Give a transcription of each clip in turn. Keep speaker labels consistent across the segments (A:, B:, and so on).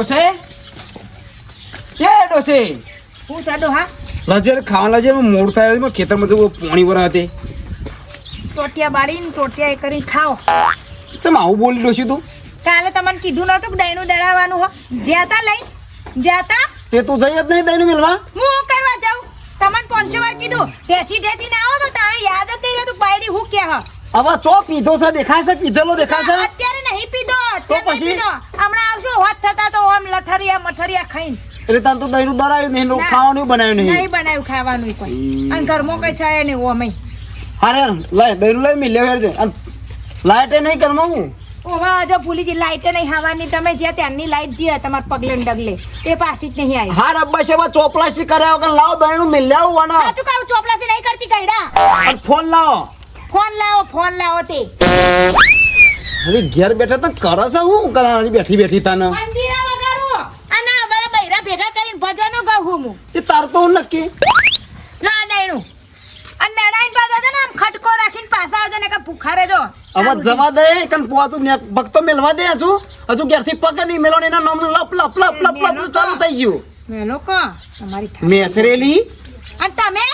A: ડોસે કે ડોસે
B: હું સાડો હા?
A: લજર ખાવા લજર મોડ થાય એમાં ખેતરમાં જવું પાણી વરા હતી
B: ટોટિયા બાળીને ટોટિયા એ કરી ખાઓ.
A: ચમ આવું બોલી ડોસી તું?
B: કાલે તમને કીધું નતું કે દહીંનું દળાવવાનું હો? જ્યાતા લઈ જ્યાતા
A: તે. તું જઈ જ નહીં દઈને મિલવા?
B: હું કરવા જાઉં? તમને પાંચસો વાર કીધું. ઢેચી ઢેચી ના આવો તો તારે યાદ જ નહીં રહેતું બાયડી હું કે
A: હવે ચો પીધો છે દેખાશે પીધેલો દેખાય છે
B: અત્યારે નહીં પીધો અત્યારે
A: તો પછી?
B: હમણાં આવશું હોત થતા તો આમ લથરિયા મથરિયા ખાઈને.
A: એટલે તાર તો દહીંનું દરાયું નહીં ખાવાનું બનાવ્યું નહીં.
B: નહીં બનાવ્યું ખાવાનું કોઈ. અને ઘરમાં કઈ છે નહીં ઓમે
A: હારે લઈ દહીંનું લઈ મિલ્યો હેર છે લાઈટે નહીં ઘરમાં હું?
B: ઓવા જો ભૂલી જી લાઈટ નહીં ખાવાની તમે જે ત્યાંની લાઈટ જે તમાર પગલે ડગલે. એ પાછી જ નહીં આવી.
A: હાર રબ્બા છે ચોપલાસી કર્યા વગર લાવો દહીંનું મિલ્યા આવું વાના
B: સાચું કહું ચોપલાસી નહીં કરતી કઈડા
A: ફોન લાવો.
B: ફોન લાવો ફોન લાવો તે.
A: હવે ઘેર બેઠા તો કરે છે હું કરવાની બેઠી બેઠી તને?
B: મંદિરે વગાડું. અને અમારા બૈરા ભેગા કરીને ભજનો ગાઉં હું.
A: તે તાર તો હું નક્કી.
B: ના નાયણું અને નાણાઈન પાસે છે ને આમ ખટકો રાખીને પાછા આવજો ને કે ભૂખારે રહેજો
A: હવે જવા દે કન પોતું ને ભક્તો મેલવા દે હજુ. હજુ ઘેરથી પગ નહીં મેલો ને એના નામ લપ લપ લપ લપ લપ ચાલુ થઈ ગયું.
B: મેલો કો? તમારી
A: મેચરેલી
B: અને તમે?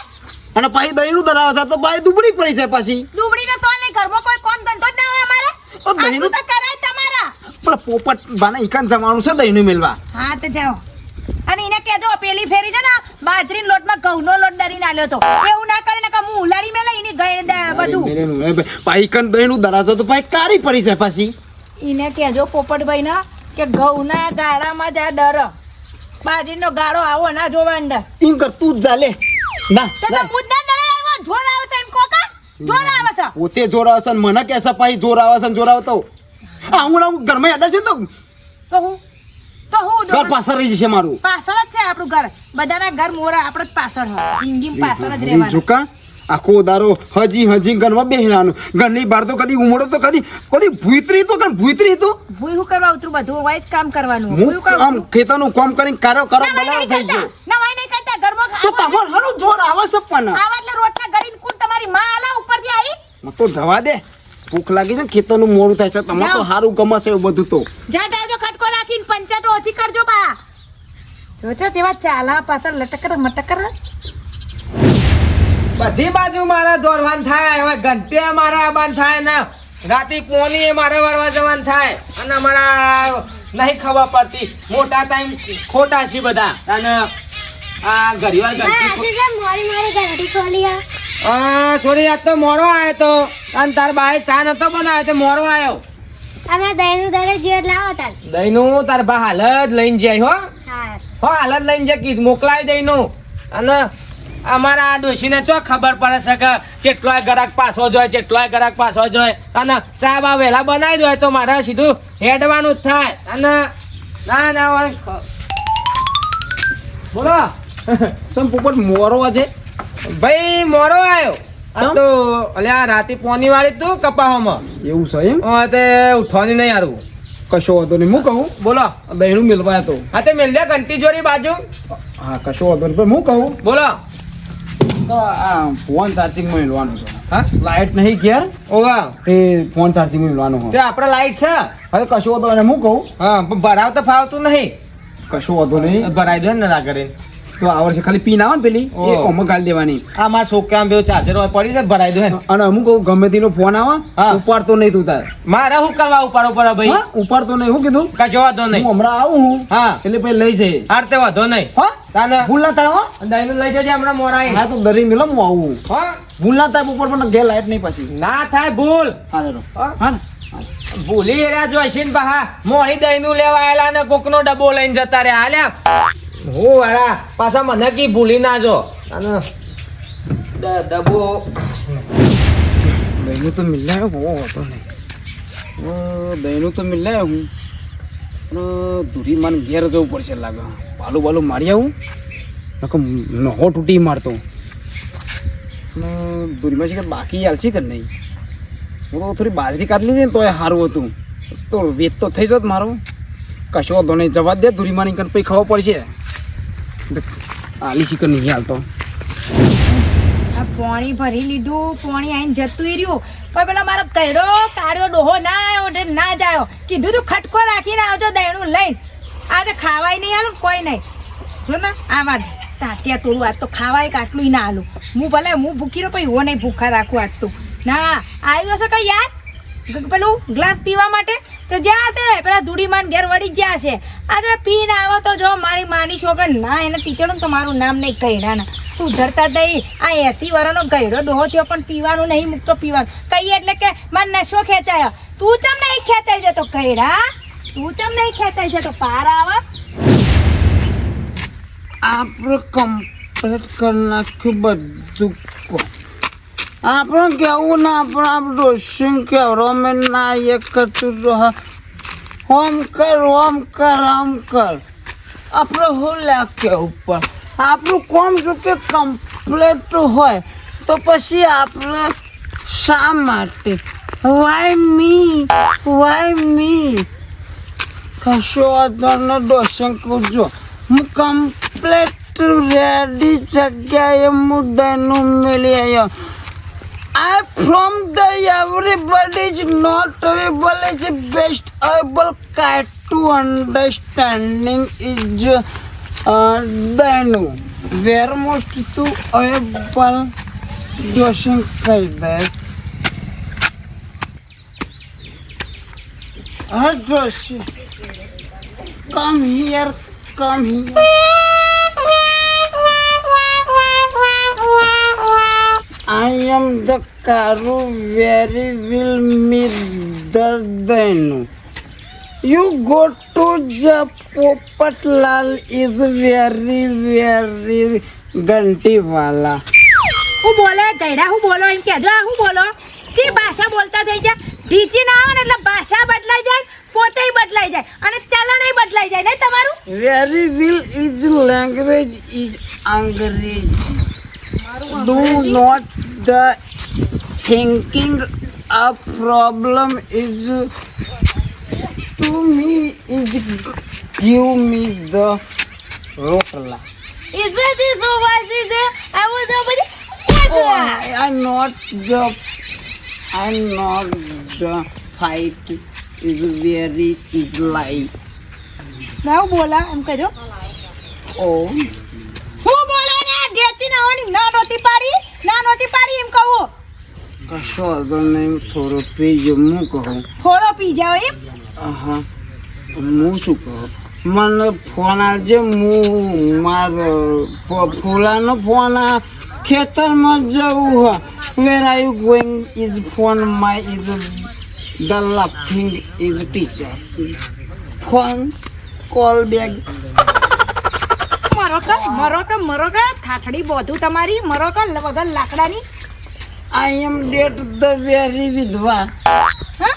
A: અને પાછી દહીંનું ધરાવ છે તો પાછી દુબળી પડી છે પાછી.
B: દુબડીનો તો નહીં ઘરમાં કોઈ કોમ ધંધો
A: દહીંનું-
B: તો કરાય તમારા.
A: પણ પોપટ બાને ઈકાન જવાનું છે દહીંનું મેલવા.
B: હા તો જાઓ. અને એને કહેજો પેલી ફેરી છે ને બાજરીના લોટમાં ઘઉંનો લોટ દરીને આલ્યો તો એવું ના કરે ને કે હું ઉલાડી મેલે એની ગઈ બધું.
A: પાછી કન દહીંનું દરાતો તો ભાઈ કારી પડી છે પછી.
B: એને કહેજો પોપટભાઈ ને કે ઘઉંના ગાળામાં જ આ દર. બાજરીનો ગાળો આવો ના જોવા અંદર.
A: એમ કર તું જ જા લે. ના
B: તો મુદ્દા દરે આવ્યો જોર આવશે એમ જોર આવે છે.
A: પોતે જોર આવે છે મને કે છે પાછી જોર આવે છે જોર આવતો આ હું હું ઘરમાં યાદ છે તો?
B: તો હું? તો હું
A: ઘર પાછળ રહી જશે મારું.
B: પાછળ જ છે આપણું ઘર. બધાના ઘર મોરા આપણે જ પાછળ હોય. જિંદગી પાછળ જ રહેવાનું.
A: જોકા આખો દારો હજી હજી ગણવા બેહવાનું ઘરની બહાર તો કદી ઉમડો તો કદી કદી ભૂતરી તો કર ભૂતરી તો.
B: ભૂઈ હું કરવા ઉતરું? બધું હોય જ કામ કરવાનું.
A: હું કામ ખેતરનું કામ કરીને કારો કારો
B: બલાવ
A: થઈ ગયો.
B: નવાઈ નહીં કરતા. ઘરમાં
A: તો તમાર હારું જોર આવે છે પણ
B: આવા એટલે રોટલા ગળીને કુણ તમારી માં આલા ઉપરથી આવી?
A: તો જવા દે. ભૂખ લાગી છે ખેતરનું મોડું થાય છે તમને તો. સારું ગમે એવું બધું તો.
B: જા ડાજો ખટકો રાખીને પંચાયત ઓછી કરજો બા. જોજો જેવા ચાલા પાછળ લટકર મટકર.
C: બધી બાજુ મારા દોડવાનું થાય હવે ઘંટે મારા આબાન થાય ને રાતે પોની મારે વળવા જવાનું થાય? અને મારા નહીં ખબર પડતી. મોટા ટાઈમ ખોટા છે બધા. અને આ ઘરીવાર ઘંટી સોરી આજ તો મોડો આવ્યો તો. અને તાર બાએ ચા નતો બનાવ્યો તો મોડો આવ્યો
D: અમે દહીંનું દરે જીવ લાવો તાર.
C: દહીંનું તાર બા હાલ જ લઈને જાય હો.
D: હો.
C: હાલ જ લઈને જાય કીધ મોકલાવી દહીંનું. અને અમારા આ ડોશીને ચો ખબર પડે છે કે કેટલોય ગ્રાહક પાછો જોઈએ કેટલોય ગ્રાહક પાછો જોઈએ અને ચા બા વહેલા બનાવી દો તો મારે સીધું હેડવાનું જ થાય. અને ના ના હોય બોલો.
A: સમ પોપટ મોરો છે
C: ભાઈ મોરો આવ્યો? તો અલ્યા રાતે પોની વાળી તું કપાવામાં
A: એવું છે એમ?
C: હા તે ઉઠવાની નહીં હારું.
A: કશો વાંધો નહીં. હું કહું?
C: બોલો.
A: દહીંનું મેલવા તો.
C: હા તે મેલ દે ઘંટી જોરી બાજુ.
A: હા કશો વાંધો નહીં. પણ હું કહું?
C: બોલો.
A: તો આ ફોન ચાર્જિંગમાં મેળવાનું છે.
C: હા?
A: લાઈટ નહીં ઘેર?
C: ઓવા
A: તે ફોન ચાર્જિંગમાં મેળવાનું
C: તે
A: હોય
C: આપણે લાઈટ છે?
A: હવે કશું હતો એને હું કહું.
C: હા પણ ભરાવ તો ફાવતું નહીં.
A: કશું હતું નહીં.
C: ભરાઈ દો ને ના કરે.
A: તો આ વર્ષે ખાલી પીન આવે ને પેલી? એ ઓમાં ગાલી દેવાની.
C: આ મારા છોકરા બે ચાર્જર પડી છે ભરાઈ દો
A: અને અમુક કહું ગમે તેનો ફોન આવે ઉપાડતો નહીં તું તાર.
C: મારા હું કરવા ઉપાડો પડે ભાઈ?
A: ઉપાડતો નહીં હું કીધું?
C: કશો વાંધો
A: દો
C: નહીં
A: હમણાં આવું હું
C: હા.
A: એટલે પછી લઈ જઈએ.
C: આરતે વાંધો નહીં.
A: હા?
C: તાને
A: ભૂલ ના થાય હો.
C: દહીંનું લઈ જજે હમણાં મોરાઈ
A: હા તો દરી મેલો હું આવું.
C: હા.
A: ભૂલ ના થાય ઉપર પણ ઘેર લાઈટ નહીં પાછી.
C: ના થાય ભૂલ.
A: હા.
C: હા?
A: હા
C: ભૂલી રહ્યા જોઈશી ને બહા મોહી દહીંનું લેવા આવેલા ને કોકનો ડબ્બો લઈને જતા રહ્યા. હાલ્યા. હું વાળા પાછા મને કી ભૂલી ના જો. અને ડબો ડબ્બો
A: દહીંનું તો મિલાયો બહુ હતો નહીં. ઓ, દહીંનું તો મિલાયો હું. પણ ધૂરી માન ઘેર જવું પડશે લાગે. ભાલું ભાલું મારી આવું. નકર નહો તૂટી મારતો. અને ધૂરીમાં છે કે બાકી હાલશે કે નહીં? હું તો થોડી બાજરી કાઢી લીધી ને તોય સારું હતું. તો વેત તો થઈ જત મારો. કશો વાંધો નહીં. જવા દે ધૂરીમાની કંઈ પછી ખબર પડશે. આલી શિકર નહીં હાલતો.
B: પાણી ભરી લીધું, પાણી આઈને જતું રહ્યું. પણ પેલા મારો કહેરો કાઢ્યો ડોહો ના આવ્યો એટલે ના જાયો કીધું તું ખટકો રાખીને આવજો દહીણું લઈને. આજે ખાવાય નહીં આલું કોઈ નહીં. જો ને, આ વાત તાત્યા તોડું આજ તો ખાવાય કાટલું ના આલું હું ભલે, હું ભૂખી રહ્યો પછી હું નહીં ભૂખા રાખું આજ તો. ના, આવ્યો છે કઈ યાદ? પેલું ગ્લાસ પીવા માટે? તો જ્યાં તે પેલા ધૂળીમાન ઘેર વળી જ્યાં છે. આજે પીને આવો તો જો મારી માની છોકર ના, એને ટીચરનું તો મારું નામ નહીં કહેડા ના. સુધરતા દઈ, આ એસી વર્ષનો ગયડો ડોહો થયો, પણ પીવાનું નહીં, મૂકતો પીવાનું. કહીએ એટલે કે મને નશો ખેંચાયો. તું ચમ નહીં ખેંચાઈ જતો કહેડા તું ચમ નહીં ખેંચાઈ જતો? પાર આવા.
A: આપણે કમ્પ્લીટ કરી નાખ્યું બધું. આપણે કેવું ના આપણે આપણે ડોસિંગ કેવરો મેં ના એ કરતું હોમ કર હોમ કર, આમ કર. આપણે હું લ્યા ઉપર? પણ આપણું કોમ શું કે કમ્પ્લીટ હોય, તો પછી આપણે શા માટે? વાય મી વાય મી કશો વાંધો ડોસિંગ કરજો. હું કમ્પ્લેટ રેડી જગ્યાએ મુદ્દાનું મેળવી આવ્યો. I from the everybody is not able is best able cat to understanding is uh, then where most to able Joshin Kaider. Ah, Joshi, come here, come here. I am the Karu very will meet Danu. You go to the Popatlal is very very gantiwala.
B: હું બોલે ગયડા હું બોલો એમ કહેજો આ હું બોલો જે ભાષા બોલતા થઈ જાય ઢીચી ના આવે ને એટલે ભાષા બદલાઈ જાય પોતે બદલાઈ જાય અને ચલણ બદલાઈ જાય નહીં તમારું
A: Very will is language is Angrezi. do not the thinking a problem is to me is give me the rotla.
B: Is that so much is I was nobody.
A: Oh, I'm not the I'm not the fight is very is like.
B: Now bola, I'm kajo.
A: Oh.
B: ઢેચી ના નહોતી પાડી? ના નહોતી પાડી એમ કહું.
A: કશો નહીં થોડો પીજો હું કહું?
B: થોડો પી એમ.
A: હા હું શું કહું? મને ફોન આવજે હું મારો ફૂલાનો ફોન આ ખેતરમાં જવું હ. Where are you going is phone my is the laughing is teacher phone call back
B: મરો કે મરો કે મરો કે થાથડી બોધું તમારી મરો કે વગર લાકડાની.
A: I am dead the very વિધવા.
B: હા?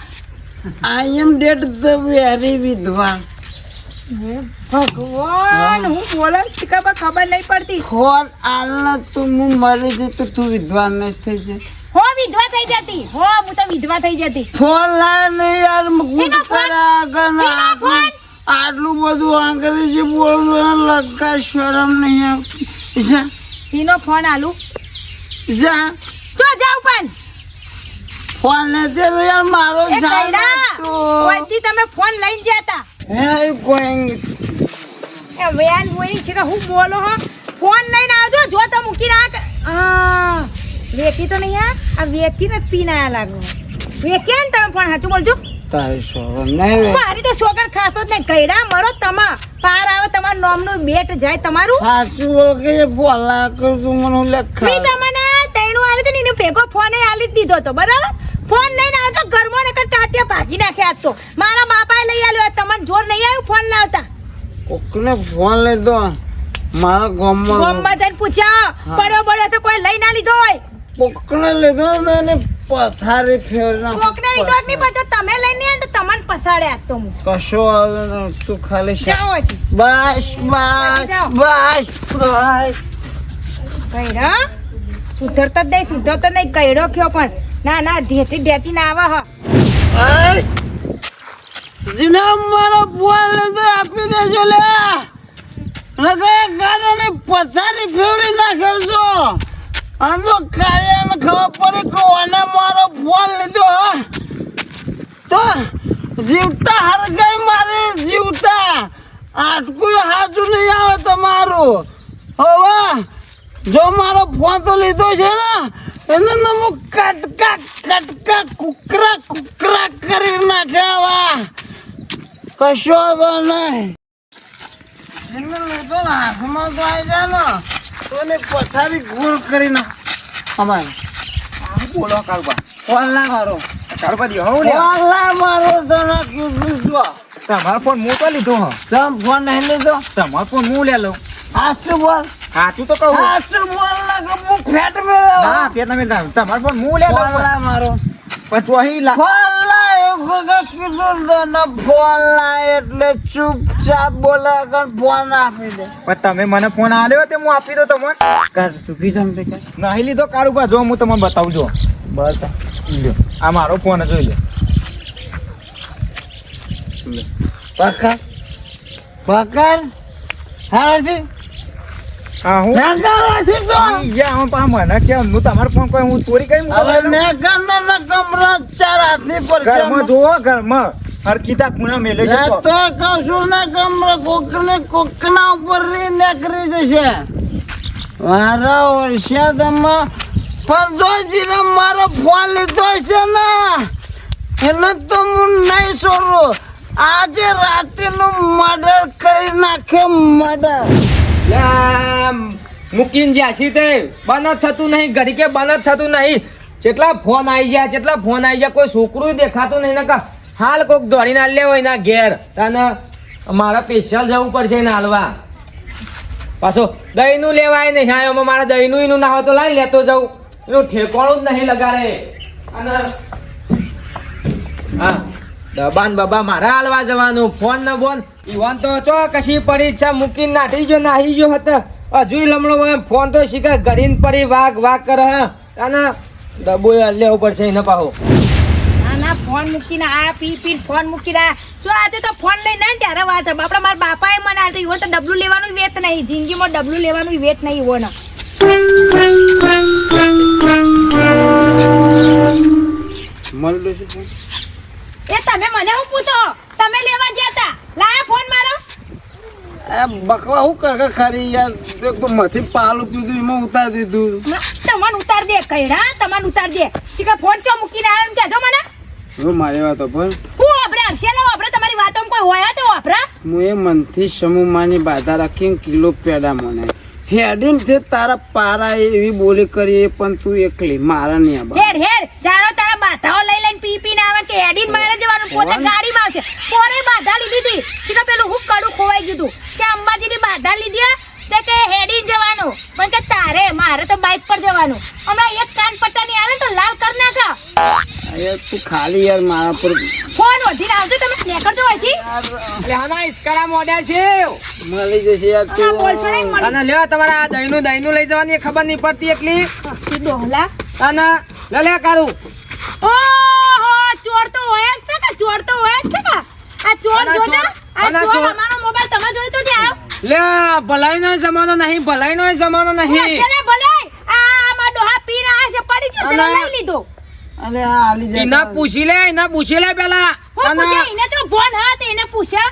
A: I am dead the very વિધવા.
B: ભગવાન હું બોલો શીખવા ખબર નહીં પડતી.
A: હોલ આલના તું હું મરી જઈ તો તું વિધવા નહીં થઈ જાય
B: હો વિધવા થઈ જતી. હો હું તો વિધવા થઈ જતી.
A: ફોન લાય ને યાર ગુટ
B: કરા ફોન?
A: કરે આગળ ને
B: એનો
A: આટલું
B: ફોન?
A: આટલું બધું અંગ્રેજી બોલવું લગા શરમ નહીં આવતી જા.
B: એનો ફોન આલુ.
A: જા.
B: જો જાવ પણ
A: ફોન ને તે યાર મારો જાડો
B: કોઈથી તમે ફોન લઈને જતા
A: હે ગોઈંગ
B: એ વેન ગોઈંગ છે કે હું બોલો હો. ફોન લઈને આવજો જો તો મૂકી રાખ. આ વેકી તો નહીં આ. વેકી ને પીના લાગો. વેકી ને તમે ફોન સાચું બોલજો.
A: તારી શરમ નહીં
B: મારી તો છોકર ખાતો જ નહીં. કઈડા મરો તમા. પાર આવે તમારું નોમનું બેટ જાય તમારું.
A: સાચું બોલ કે બોલા કર તું મને
B: મેં તમને તૈણું ભેગો ફોન આલી જ દીધો તો બરાબર? ફોન લઈને આવતો ઘરમાં ને ટાટિયા ભાગી નાખ્યા તો. મારા બાપાએ લઈ આવ્યો તમને જોર નહીં આવ્યું ફોન લાવતા?
A: કોકને ફોન લઈ દો. મારા ગામમાં
B: ગોમમાં જઈને પૂછ્યા. પડ્યો પડ્યો તો કોઈ લઈ ના લીધો હોય.
A: કોકને લીધો ને પથારી ફેરના
B: કોકને જ નહીં પછી તમે લઈને નહીં તો તમને પસાડ્યા તો હું.
A: કશો આવે તું ખાલી
B: જાઓ
A: બસ બસ. બસ બસ
B: કઈડા? સુધરતો જ નહીં સુધરતો નહીં કઈડો કયો પણ. ના ના ઢેચી ઢેચી ના આવે હ.
A: જીના મારો બોલ તો આપી દેજો લે. નકર ગાડાને પથારી ફેરવી નાખ્યો છો આમ ખબર પડી કે ઓને મારો ફોન લીધો તો જીવતા હરગાઈ મારે, જીવતા. આટકું હાચું નહીં આવે તમારું. હવે જો મારો ફોન તો લીધો છે ને, એને હું કટકા કટકા, કુકરા કુકરા કરી નાખ્યા કશો તો નહીં. એને લીધો ને હાથમાં તો આવી જાય ને તો એને પથારી ગોળ કરી ના અમારે.
E: બોલો
A: ફોન ના મારો
E: કાળુબા દી હું
A: ફોન ના? મારો તને કીધું જો.
E: તમારો ફોન હું તો લીધો હ.
A: તમ ફોન નહીં લીધો?
E: તમારો ફોન હું લે લઉં.
A: હાચું બોલ.
E: સાચું તો કહું.
A: હાચું બોલ ના કે હું ફેટ મેળવ્યો.
E: ના ફેટ ના મેલ તમારો ફોન હું લે લઉં.
A: મારો એક વખત કીધું તને ફોન લાય એટલે ચૂપચાપ બોલે કણ ફોન આપી દે.
E: પણ તમે મને ફોન આલ્યો તે હું આપી દો તમને?
A: કર ચૂકી જમ તે કે
E: નહીં લીધો કાળુબા જો હું તમને બતાવું જો બસ. લ્યો. આ મારો ફોન જોઈ લે
A: પકડ. પકડ. હારાથી
E: હા હું? યા હું પા મને કે હું તમારો ફોન કોઈ હું ચોરી કરી
A: હવે ને ચાર હાથની પર
E: ઘરમાં જોવો ઘરમાં. હરકીતા ખૂણા મેલે છે તો.
A: તો ને કોકને કોકના ઉપર રી નેકરી જશે. મારા વર્ષાદમાં પરજોજીને મારો ફોન લીધો છે ને. એને તો હું નહીં છોડું. આજે રાત્રિનું મર્ડર કરી નાખે મર્ડર.
C: મૂકીને જ્યાંથી તે. બંધ થતું નહીં. ઘડી કે બંધ થતું નહીં. જેટલા ફોન આવી ગયા, જેટલા ફોન આવી ગયા, કોઈ છોકરું દેખાતું નહીં. નકા હાલ કોક દોડીને હાલ લેવો એના ઘેર. તને મારા સ્પેશિયલ જવું પડશે એને હાલવા. પાછો દહીંનું લેવાય નહીં. હા, એમાં મારા દહીંનું એનું ના હોય તો લાવી લેતો જાઉં. એનું ઠેકોણું જ નહીં લગાડે. અને હા. દબાન બબા મારા હાલવા જવાનું. ફોન ન બોન ઈવન તો ચો કશી પરીક્ષા મૂકીને નાઠી જો નાહી જો હતો. હજુ લમણો એમ ફોન તો શીખે ગરીન પડી વાઘ વાઘ કરે હે. અને ડબ્બો લેવો પડશે એને પાહો.
B: ના ના ફોન મૂકીને આ પી પી ફોન મૂકીને આ. જો આજે તો ફોન લઈને ને ત્યારે વાત થાય આપણા મારા બાપાએ મને આટલું ઈવન તો ડબલું લેવાનું વેત નહીં. જિંદગીમાં ડબલું લેવાનું વેત નહીં ઈવન.
A: મળ્યું છે
B: તમે મને હું પૂછો? તમે લેવા હતા લાયા ફોન મારો?
A: બકવા હું કર ખરી યાર? એક તો મથી પાલું પીધું એમાં ઉતાર દીધું.
B: તમને ઉતાર દે કઈડા તમને ઉતાર દે. કે ફોન ચો મૂકીને આવ્યો એમ કહેજો મને.
A: જો મારી વાત પર?
B: હું વાપરે હર્ષે ને વાપરે તમારી વાતો કોઈ હોય તો વાપરા
A: હું એ મનથી સમૂહમાંની બાધા રાખીને કિલો પેડા મને. હેડીને તે તારા પારા એવી બોલી કરી પણ તું એકલી. મારા નહીં આબા
B: હેડ હેડ. જાણો તારા બાધાઓ લઈ લઈને પી પીને આવે કે હેડીને મારે જવાનું પોતે ગાડીમાં આવશે. પોરે બાધા લીધી હતી? સીધા પેલું હું કડું ખોવાઈ ગયું હતું. કે અંબાજીની બાધા લીધી તે કે હેડી જવાનું. પણ કે તારે મારે તો બાઇક પર જવાનું. હમણાં એક કાન પટ્ટાની આવે ને તો લાલ કર નાખા.
A: તું ખાલી યાર મારા પર.
B: ફોન વધી આવજો તમે સ્નેકર અહીંથી.
C: એટલે હાના ઇસ્કરા મોડ્યા છે.
A: મળી જશે યાર
B: હમણાં બોલશો
A: તું
B: નહીં
C: અને લ્યો તમારા દહીંનું દહીંનું લઈ જવાની એ ખબર નહીં પડતી એટલી.
B: દોહલા. ડોહલા
C: અને લે લે કારું. એના પૂછી લે એના પૂછી લે પેલા.
B: હું
C: અને
B: પૂછે એને તો ફોન એને પૂછ્યા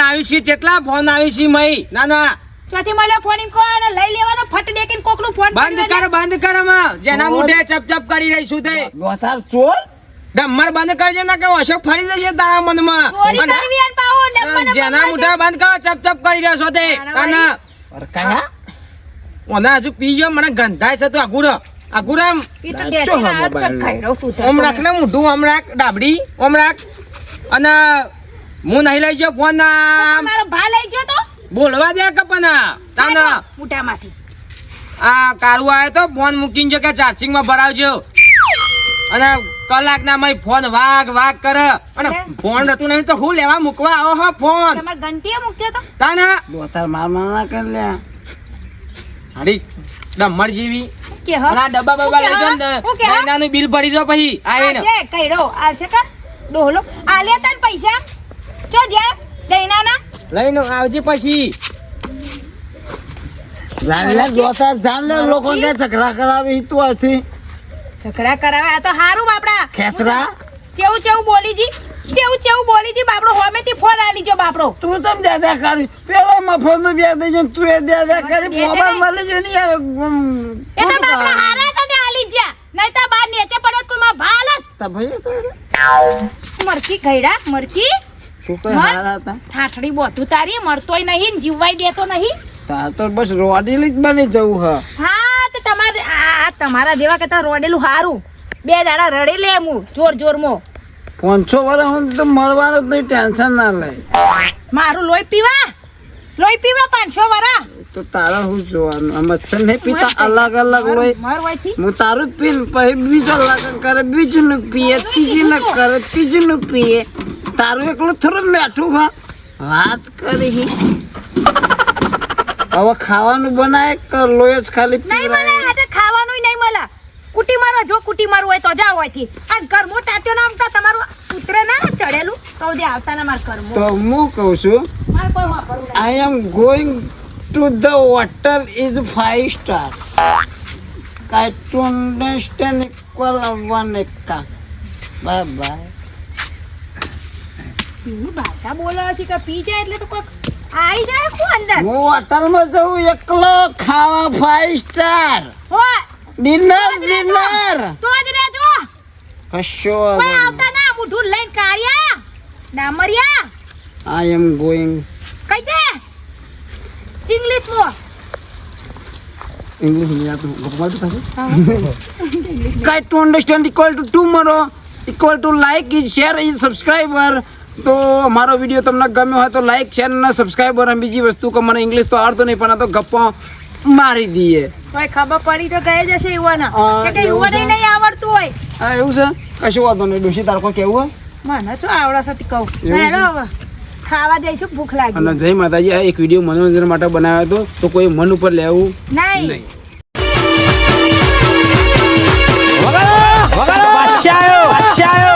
C: આવી છે જેટલા ફોન આવી છે મઈ ના ના.
B: ચોથી મળ્યો ફોન એમ કહો અને લઈ લેવાનો ફટ ડેકીને કોકનું ફોન
C: બંધ કર બંધ કર જેના. મુઢે ચપ ચપ કરી રહી છું તે.
A: ગોથાર ચોર?
C: ડમ્મર બંધ કરજે ના કે અશોક ફરી જશે તારા મનમાં. જેના મુઠા બંધ કરો ચપ ચપ કરી રહ્યો છો તે. ઓને હજુ પી ગયો મને ગંધાય છે તો આગુર આગુર ઓમ રાખ ને મોઢું ઓમ રાખ ડાબડી ઓમ રાખ. અને હું નહીં લઈ ગયો ફોન.
B: મારો ભા લઈ ગયો તો?
C: બોલવા દે કપના તાના.
B: મોટામાંથી
C: આ કારું આવે તો ફોન મૂકીને જો કે ચાર્જિંગમાં ભરાવજો. અને કલાક ના મય ફોન વાગ વાગ કરે. અને ફોન રતું નહીં તો હું લેવા મૂકવા આવો હો ફોન.
B: તમાર ઘંટીએ મૂક્યો તો?
C: તાના?
A: બોતર માર માર ના કર લે
C: હાડી ડમર જીવી.
B: કે હ?
C: અને આ ડબ્બા બબ્બા લઈ જાઓ ને મહિનાનું બિલ ભરી દો પછી આઈને
B: છે કઈડો આવશે કા ડોહલો. લે તન પૈસા. ચો જ્યાં દૈનાના.
C: લઈને આવજે પછી.
A: જાન લે ગોથાર જાન લે લોકો ને ઝઘડા કરાવી તું આથી.
B: ઝઘડા કરાવે. આ તો હારું બાપડા.
A: ખેસરા
B: કેવું કેવું બોલી જી? કેવું ચેવું બોલી જી બાપડો? હોમેથી ફોન આલી જો બાપડો.
A: તું તમ દાદા કરી પેલો મફતનું બે છે તું એ દાદા કરી મોબાઈલ. મળી છે ને યાર.
B: એ તો બાપડા હારા તને આલી જ્યા. નહીં તો બાર નીચે પડત તું માં ભાલ
A: તા ભાઈ તો.
B: મરકી ગઈડા મરકી.
A: શું તો હારા હતા.
B: ઠાઠડી બોતું તારી મરતોય નહીં ને જીવવાય દેતો નહીં.
A: તાર તો બસ રોડેલી જ બની જવું હા.
B: હા તો તમારે આ તમારા જેવા કરતા રોડેલું હારું. બે દાડા રડે લે હું જોર જોર મો
A: પાંચસો વાળા હું તો મળવાનું જ નહીં ટેન્શન ના લે.
B: મારું લોહી પીવા? લોહી પીવા પાંચસો વાળા?
A: તો તારા શું જોવાનું? આ મચ્છર નહીં પીતા? અલગ અલગ લોહી. હું તારું જ પી પછી બીજો લગન કરે બીજું નું પીએ ત્રીજું ને કરે ત્રીજું નું પીએ. તારું એકલું થોડું મેઠું હા. વાત કરી. હવે ખાવાનું બનાય તો લોય જ ખાલી
B: નહીં મળે આજે ખાવાનું નહીં મળે. કુટી મારો જો કુટી મારું હોય તો જાવ હોયથી. આ ઘરમો ટાટ્યો નામ તો તમારું ઉતરે ના ચડેલું? તો દે આવતા ના માર ઘરમો.
A: તો હું કહું છું. I am going to the hotel is five star. I to understand equal one એકતા બાય
B: બાય ભાષા બોલો છે કે પી જાય એટલે તો કોક આઈ જાય કો અંદર.
A: હું હોટલમાં જઉં એકલો ખાવા ફાઈવ સ્ટાર
B: હો
A: ડિનર ડિનર
B: તો જ રેજો
A: કશો
B: કોઈ આવતા ના મુઠું લઈને કાઢ્યા. ડામરિયા
A: આઈ એમ ગોઈંગ
B: કઈ દે? ઇંગ્લિશ મો
A: ઇંગ્લિશ નહીં આતું ગપવાતું થાય કાઈ to understand equal to tomorrow equal to like is share is subscriber તો અમારો વીડિયો તમને ગમ્યો હોય તો લાઈક શેર અને સબસ્ક્રાઈબર અને બીજી વસ્તુ કે મને ઇંગ્લિશ તો આવડતો નહીં પણ આ તો ગપ્પો મારી દઈએ.
B: કોઈ ખબર પડી તો થઈ જશે
A: યુવાના.
B: કે કે
A: યુવાને
B: નહીં આવડતું હોય.
A: હા એવું છે? કશું વાંધો નહીં ડોશી તાર કોઈ કેવું
B: મને તો આવડા કહું. હેલો ખાવા જઈશું ભૂખ લાગી.
F: અને જય માતાજી એક વીડિયો મનોરંજન માટે બનાવ્યો હતો તો કોઈ મન ઉપર લેવું
B: નહીં.
F: વગાડો